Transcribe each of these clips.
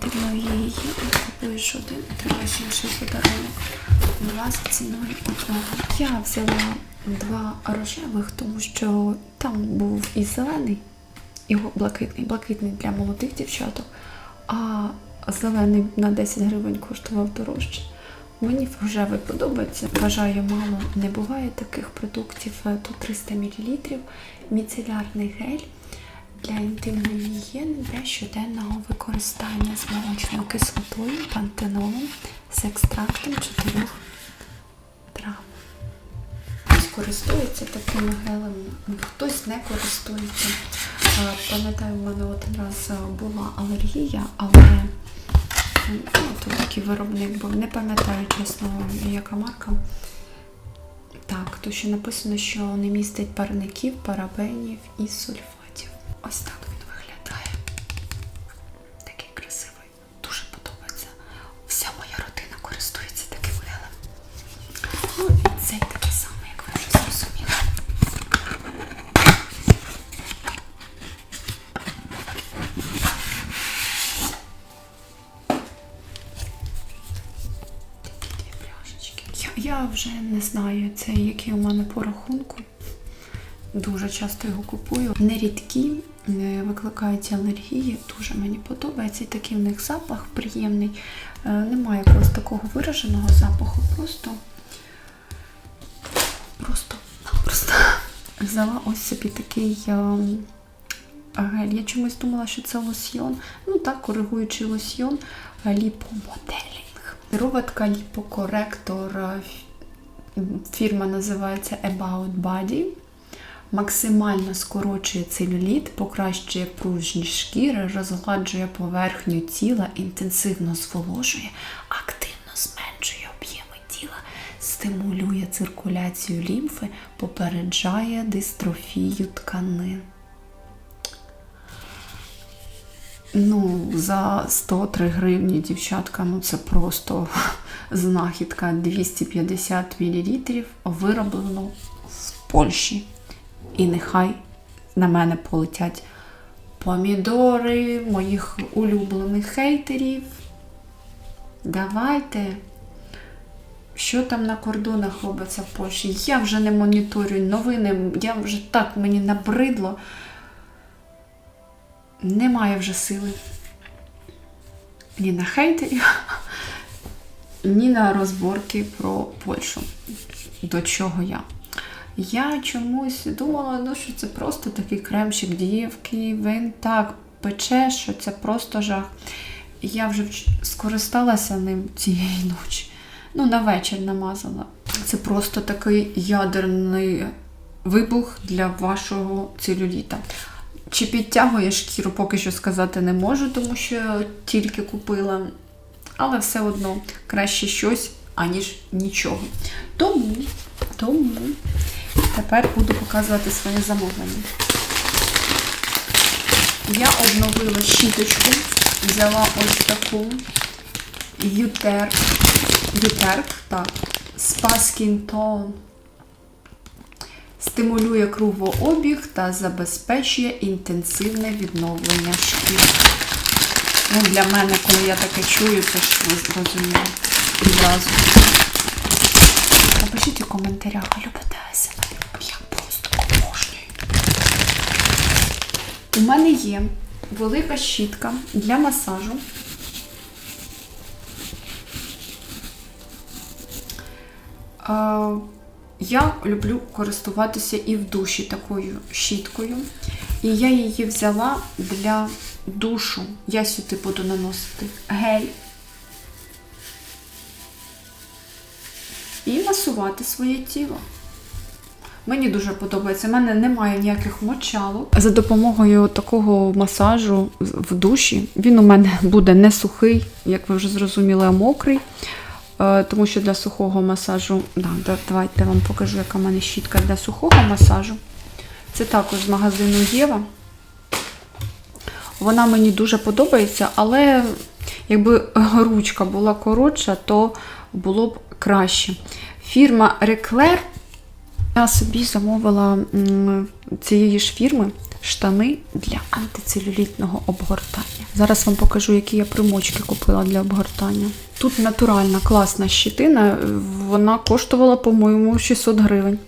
для інтимної гігієни. Купуєш один, отримаєш інший подарунок. Два за ціною одного. Я взяла два рожевих, тому що там був і зелений, і блакитний. Блакитний для молодих дівчаток, а зелений на 10 гривень коштував дорожче. Мені рожевий подобається. Вважаю, мало не буває таких продуктів. Е, Тут 300 мл міцелярний гель для інтимної гігієни для щоденного використання з молочною кислотою, пантенолом, з екстрактом чотирьох трав. Хтось користується таким гелем, хтось не користується. Пам'ятаю, в мене один раз була алергія, але ну, тут такий виробник був. Не пам'ятаю чесно, яка марка. Так, тут ще написано, що не містить парників, парабенів і сульфатів. Ось так він виглядає. Такий красивий. Дуже подобається. Вся моя родина користується таким гелем. Ну і цей такий самий, як ви вже зрозуміли. Такі дві пляшечки. Я, я вже не знаю, це який у мене по рахунку. Дуже часто його купую. Нерідкі, не викликають алергії. Дуже мені подобається. І такий в них запах приємний. Е, Немає якогось такого вираженого запаху. Просто, просто, просто взяла ось собі такий е, гель. Я чомусь думала, що це лосьйон. Ну так, коригуючий лосьйон ліпомоделінг. Сироватка ліпокоректор. е, Фірма називається About Body. Максимально скорочує целюліт, покращує пружність шкіри, розгладжує поверхню тіла, інтенсивно зволожує, активно зменшує об'єми тіла, стимулює циркуляцію лімфи, попереджає дистрофію тканин. Ну, за 103 гривні, дівчатка, ну це просто знахідка 250 мл, вироблено з Польщі. І нехай на мене полетять помідори моїх улюблених хейтерів. Давайте. Що там на кордонах робиться в Польщі? Я вже не моніторю новини, я вже так мені набридло. Немає вже сили. Ні на хейтерів, ні на розборки про Польщу. До чого я? Я чомусь думала, ну, що це просто такий кремчик дівки, він так пече, що це просто жах. Я вже скористалася ним цієї ночі. Ну, на вечір намазала. Це просто такий ядерний вибух для вашого целюліта. Чи підтягує шкіру, поки що сказати не можу, тому що тільки купила. Але все одно краще щось, аніж нічого. Тому, тому тепер буду показувати своє замовлення. Я обновила щіточку, взяла ось таку Ютер, Ютер, так, Tone. Стимулює кровообіг та забезпечує інтенсивне відновлення шкіри. Ну, для мене, коли я таке чую, це ж ви зрозуміли відразу. Напишіть у коментарях, любите АСМР? Я просто обожнюю. У мене є велика щітка для масажу. Я люблю користуватися і в душі такою щіткою. І я її взяла для душу. Я сюди буду наносити гель. І масувати своє тіло. Мені дуже подобається. У мене немає ніяких мочалок. За допомогою такого масажу в душі він у мене буде не сухий, як ви вже зрозуміли, а мокрий. Е, Тому що для сухого масажу, да, да, давайте я вам покажу, яка в мене щітка для сухого масажу. Це також з магазину Єва. Вона мені дуже подобається, але якби ручка була коротша, то було б краще. Фірма Reclair. Я собі замовила цієї ж фірми штани для антицелюлітного обгортання. Зараз вам покажу, які я примочки купила для обгортання. Тут натуральна класна щитина, вона коштувала, по-моєму, 600 гривень.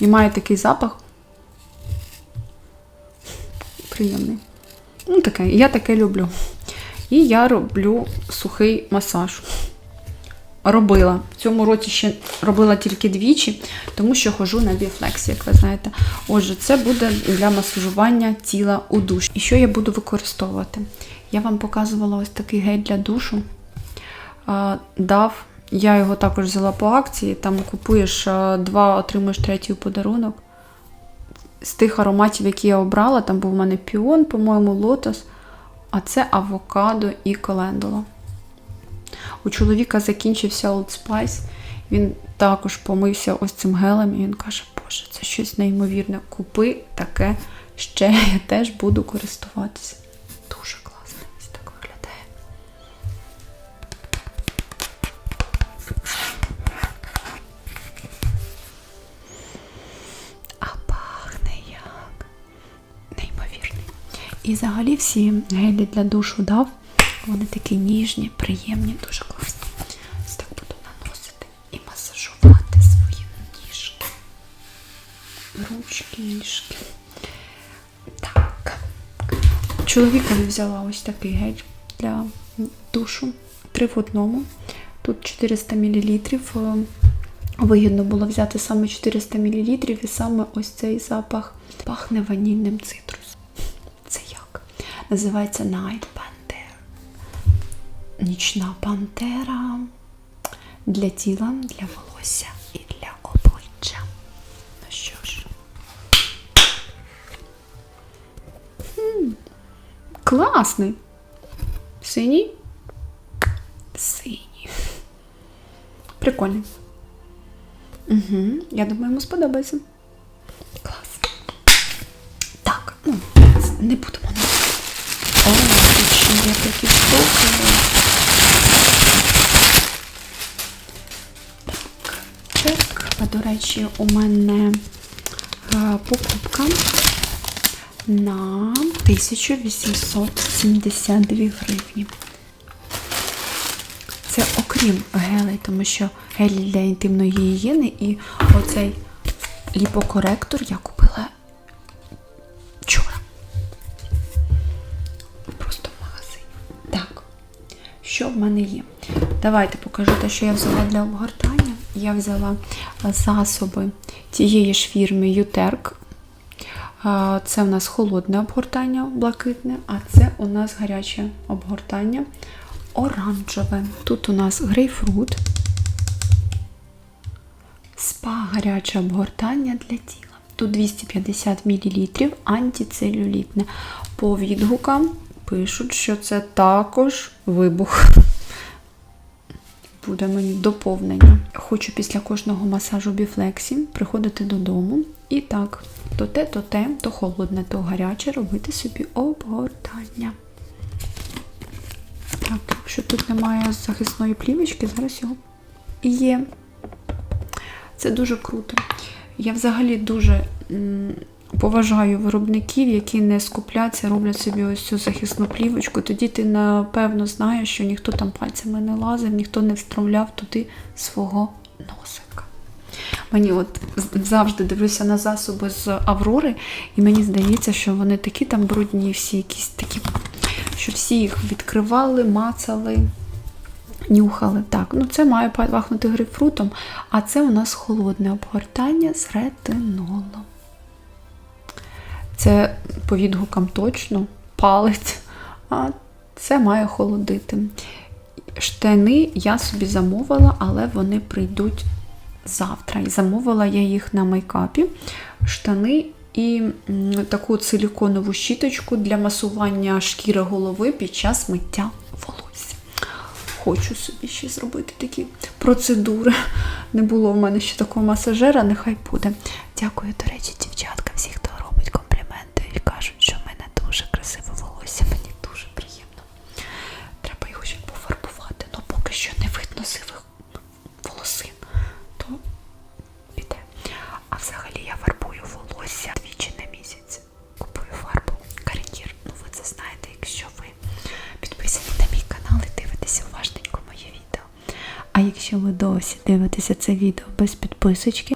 І має такий запах. Приємний. Ну, таке, я таке люблю. І я роблю сухий масаж. Робила. В цьому році ще робила тільки двічі, тому що хожу на біофлексі, як ви знаєте. Отже, це буде для масажування тіла у душ. І що я буду використовувати? Я вам показувала ось такий гель для душу. Дав. Я його також взяла по акції. Там купуєш два, отримуєш третій подарунок. З тих ароматів, які я обрала, там був у мене піон, по-моєму, лотос, а це авокадо і календула. У чоловіка закінчився Old Spice. Він також помився ось цим гелем, і він каже: Боже, це щось неймовірне. Купи таке ще, я теж буду користуватися. Дуже класно, ось так виглядає. А пахне як неймовірний. І взагалі всі гелі для душу дав. Вони такі ніжні, приємні, дуже класні. Так буду наносити і масажувати свої ніжки. Ручки, ніжки. Так. Чоловікові взяла ось такий гель для душу. Три в одному. Тут 400 мл. Вигідно було взяти саме 400 мл і саме ось цей запах пахне ванільним цитрусом. Це як? Називається Night. Нічна пантера для тіла, для волосся і для обличчя. Ну що ж. М, Класний. Синій? Синій. Прикольний. Угу. Я думаю, йому сподобається. Клас. Так, ну, не будемо. О, тут ще є такі штуки. До речі, у мене е, покупка на 1872 гривні. Це окрім гелей, тому що гелі для інтимної гігієни і оцей ліпокоректор я купила вчора. Просто в магазині. Так, що в мене є? Давайте покажу те, що я взяла для обгортання. Я взяла засоби тієї ж фірми Ютерк. Це у нас холодне обгортання блакитне, а це у нас гаряче обгортання оранжеве. Тут у нас грейпфрут, спа гаряче обгортання для тіла. Тут 250 мл антицелюлітне. По відгукам пишуть, що це також вибух. Буде мені доповнення. Хочу після кожного масажу біфлексі приходити додому і так, то те, то те, то холодне, то гаряче робити собі обгортання. Так, якщо тут немає захисної плівочки, зараз його є. Це дуже круто. Я взагалі дуже поважаю виробників, які не скупляться, роблять собі ось цю захисну плівочку. Тоді ти напевно знаєш, що ніхто там пальцями не лазив, ніхто не встромляв туди свого носика. Мені от завжди дивлюся на засоби з Аврори, і мені здається, що вони такі там брудні, всі якісь такі, що всі їх відкривали, мацали, нюхали. Так, ну це має пахнути грейпфрутом, а це у нас холодне обгортання з ретинолом. Це по відгукам точно палець, а це має холодити. Штани я собі замовила, але вони прийдуть завтра. І замовила я їх на мейкапі. Штани і таку силіконову щіточку для масування шкіри голови під час миття волосся. Хочу собі ще зробити такі процедури. Не було в мене ще такого масажера, нехай буде. Дякую, до речі, дівчатка, всі, хто робить Тобі кажуть, що в мене дуже красиве волосся, мені дуже приємно. Треба його ще пофарбувати, але поки що не видно сивих волосин, то піде. А взагалі я фарбую волосся двічі на місяць. Купую фарбу карікір. Ну ви це знаєте, якщо ви підписані на мій канал і дивитеся уважненько моє відео. А якщо ви досі дивитеся це відео без підписочки,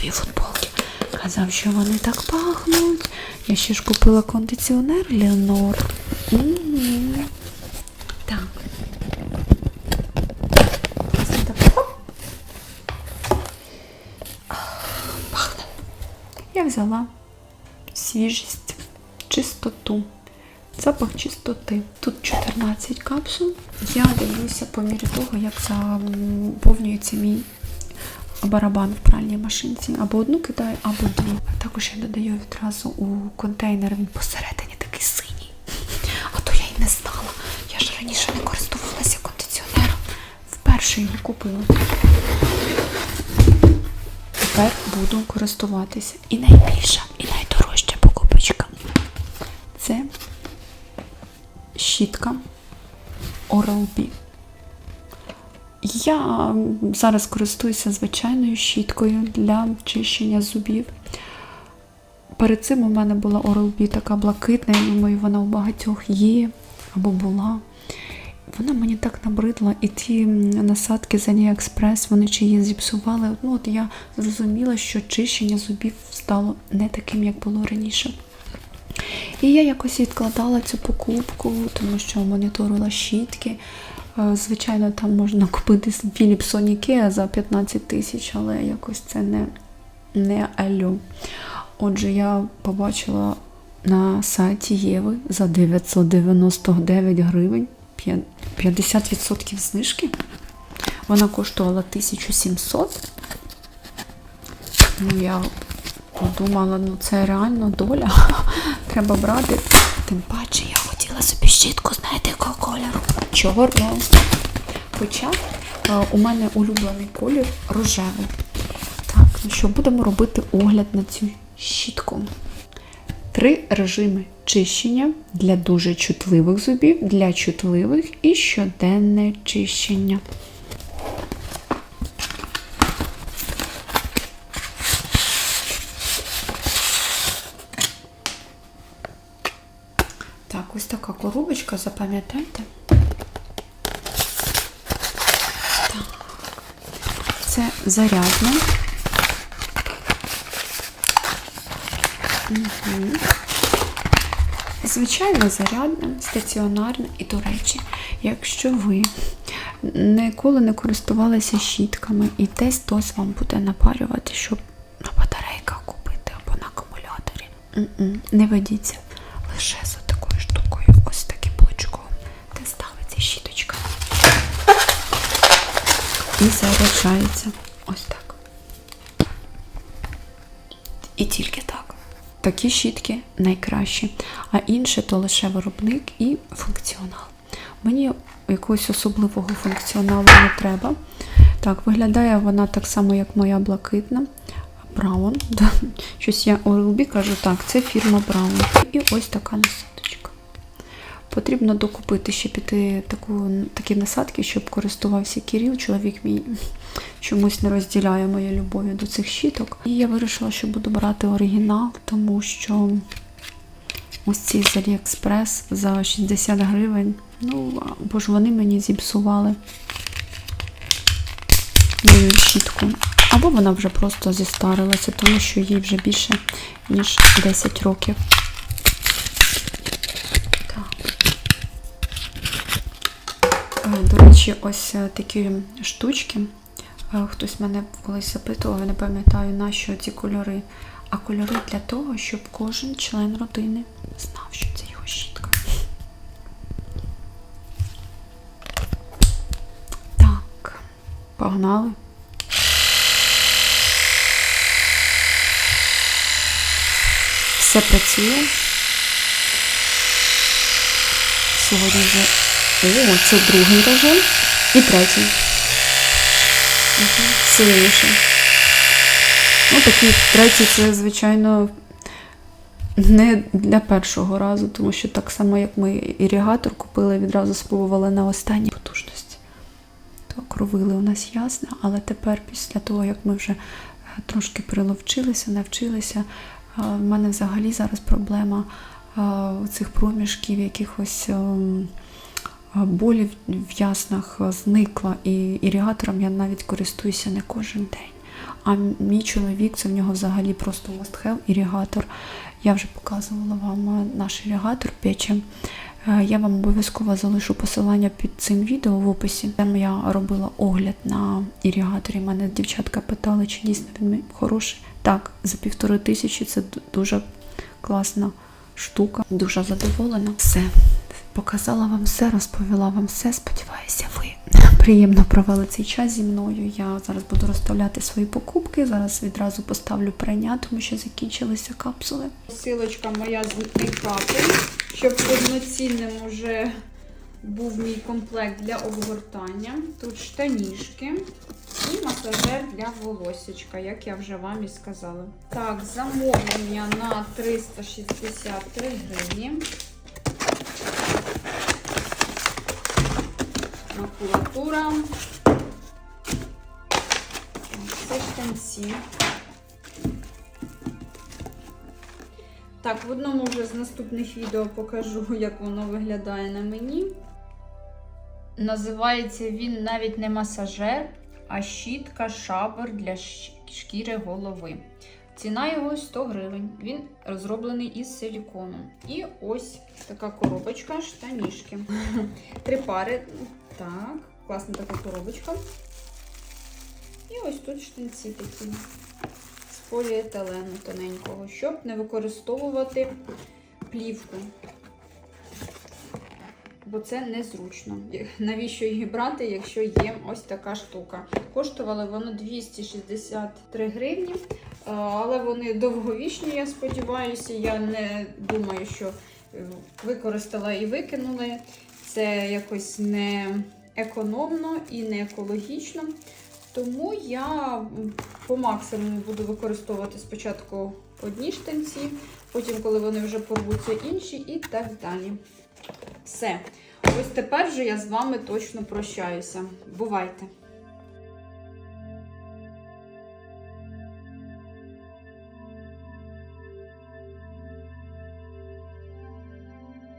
свої футболки. Казав, що вони так пахнуть. Я ще ж купила кондиціонер Леонор. М. Так. Ось так. Пахне. Я взяла свіжість, чистоту, запах чистоти. Тут 14 капсул. Я дивлюся по мірі того, як заповнюється мій барабан в пральній машинці. Або одну кидаю, або дві. Також я додаю відразу у контейнер, він посередині такий синій. А то я й не знала. Я ж раніше не користувалася кондиціонером. Вперше його купила. Тепер буду користуватися. І найбільша, Я зараз користуюся звичайною щіткою для чищення зубів. Перед цим у мене була Oral-B така блакитна, я думаю, вона у багатьох є або була. Вона мені так набридла, і ті насадки з AliExpress, вони чи її зіпсували. Ну, от я зрозуміла, що чищення зубів стало не таким, як було раніше. І я якось відкладала цю покупку, тому що моніторила щітки. Е, Звичайно, там можна купити Philips за 15 тисяч, але якось це не, не алю. Отже, я побачила на сайті Єви за 999 гривень 50% знижки. Вона коштувала 1700. Ну, я подумала, ну це реально доля. Треба брати. Тим паче я хотіла собі щітку, знаєте, якого кольору? Чорного. Хоча е, у мене улюблений колір рожевий. Так, ну що, будемо робити огляд на цю щітку. Три режими чищення для дуже чутливих зубів, для чутливих і щоденне чищення. Так, коробочка, запам'ятайте. Це зарядне. Угу. Звичайно, зарядне, стаціонарне. І, до речі, якщо ви ніколи не користувалися щітками і десь хтось вам буде напарювати, щоб на батарейках купити або на акумуляторі, не ведіться лише з такою штукою, ось таким блочком, де ставиться щіточка. І заряджається ось так. І тільки так. Такі щітки найкращі, а інше то лише виробник і функціонал. Мені якогось особливого функціоналу не треба. Так, виглядає вона так само, як моя блакитна. Браун. Щось я у Рубі кажу, так, це фірма Браун. І ось така насадочка. Потрібно докупити ще піти таку, такі насадки, щоб користувався Кіріл. Чоловік мій чомусь не розділяє моєї любові до цих щіток. І я вирішила, що буду брати оригінал, тому що ось ці з Aliexpress за 60 гривень. Ну, бо ж вони мені зіпсували мою щітку. Або вона вже просто зістарилася, тому що їй вже більше, ніж 10 років. Так. Е, До речі, ось е, такі штучки. Е, Хтось мене колись запитував, не пам'ятаю, на що ці кольори. А кольори для того, щоб кожен член родини знав, що це його щітка. Так, погнали. Все працює. Сьогодні вже. О, це другий режим і третій. Угу. Сильніше. Ну, такий третій це, звичайно, не для першого разу, тому що так само, як ми іригатор купили, відразу спробували на останній потужності. То кровили у нас ясно, але тепер, після того, як ми вже е, трошки приловчилися, навчилися, е, в мене взагалі зараз проблема е, цих проміжків, якихось ем, болі в- яснах е, зникла. І ірігатором я навіть користуюся не кожен день. А мій чоловік, це в нього взагалі просто have ірігатор. Я вже показувала вам е, наш ірігатор печі. Е, Я вам обов'язково залишу посилання під цим відео в описі. Там я робила огляд на ірігаторі. Мене дівчатка питали, чи дійсно він хороший. Так, за півтори тисячі це дуже класна штука. Дуже задоволена. Все. Показала вам все, розповіла вам все. Сподіваюся, ви приємно провели цей час зі мною. Я зараз буду розставляти свої покупки. Зараз відразу поставлю прання, тому що закінчилися капсули. Посилочка моя з мейкапу, щоб повноцінним уже був мій комплект для обгортання. Тут штанішки і масажер для волосечка, як я вже вам і сказала. Так, замовлення на 363 гривні. Макулатура. Це штанці. Так, в одному вже з наступних відео покажу, як воно виглядає на мені. Називається він навіть не масажер, а щітка шабер для шкіри голови. Ціна його 100 гривень. Він розроблений із силікону. І ось така коробочка, штанішки. Три пари. Так, класна така коробочка. І ось тут штанці такі з поліетилену тоненького, щоб не використовувати плівку. бо це незручно. Навіщо її брати, якщо є ось така штука? Коштували воно 263 гривні, але вони довговічні, я сподіваюся. Я не думаю, що е, використала і викинули. Це якось не економно і не екологічно. Тому я по максимуму буду використовувати спочатку одні штанці, потім, коли вони вже порвуться, інші і так далі. Все. Ось тепер вже я з вами точно прощаюся. Бувайте!